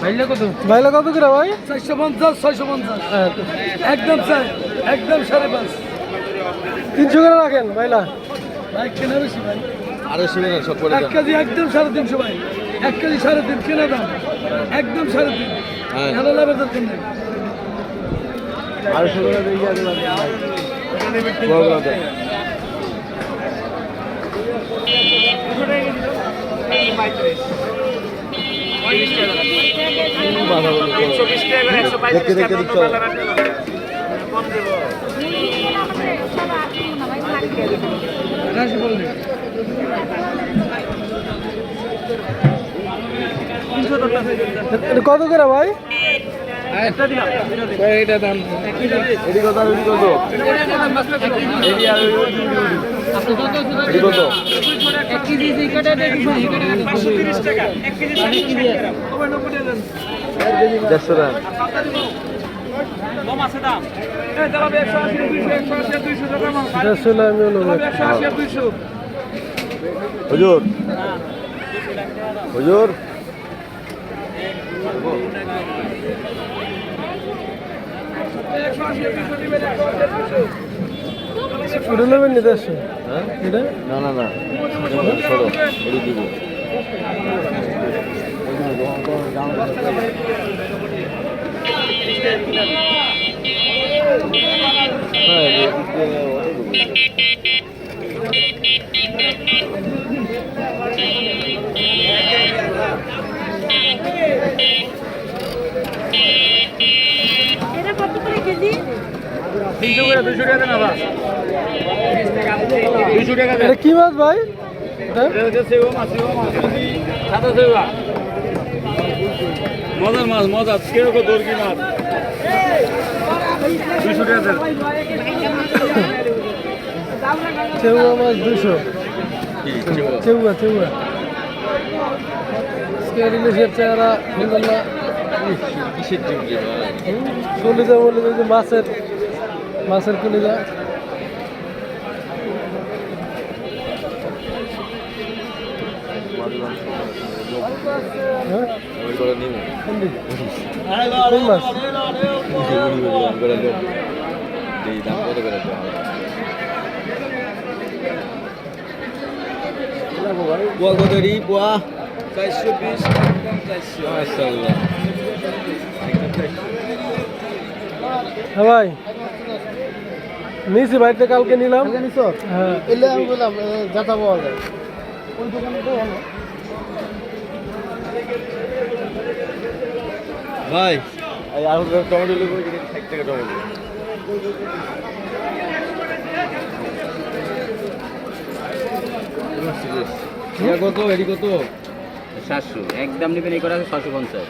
ভাইলে কত ভাইলা কত করে ভাই? চারশো পঞ্চাশ ছয়শো পঞ্চাশ একদম স্যার একদম সাড়ে পাঁচ। তিনশো করে রাখেন ভাইলা ভাই কেনা বেশি ভাই। কেজি একদম সাড়ে তিনশো ভাই। এক কেজি সাড়ে তিন কেনা দাম একদম সাড়ে তিন। হ্যাঁ। ভালো লাভের নেই আরও দেখতে দেখতে দিচ্ছ রাশি বললে এটা কত করে ভাই এটা দাম এডি কত আর এডি কত এডি আর এডি কত এক কেজি পাঁচশো তিরিশ টাকা এক কেজি দেড়শো টাকা। কম আছে ওটা নেবেন নি দেড়শো হ্যাঁ এটা? না না না। সরো এডি দিব। হ্যাঁ এটা কত করে কেজি তিনশো করে দুইশো টাকা দেন আবার দুইশো টাকা দেন এটা কি মাছ ভাই? মজার মাছ মজার কীরকম দর্গি মাছ। দুইশো টাকা চেউয়া মাছ দুশো। চেউয়া চেউয়া স্কেয়ার ইলিশের চেহারা কলিজা মলিজা যে মাছের মাছের কলিজা। হ্যাঁ ওই করে নিব হয়? চারশো বিশ চারশো মাশাআল্লাহ হ্যাঁ ভাই নিয়েছি বাড়িতে কালকে নিলাম হ্যাঁ এলে আমি বললাম যাতা পাওয়া যায় ওই দোকানে তো ভালো ভাই আর টমেটো লিখব ষাট টাকা টমেটো কত এডি কত সাতশো। একদম নেবেন এই করা ছশো পঞ্চাশ।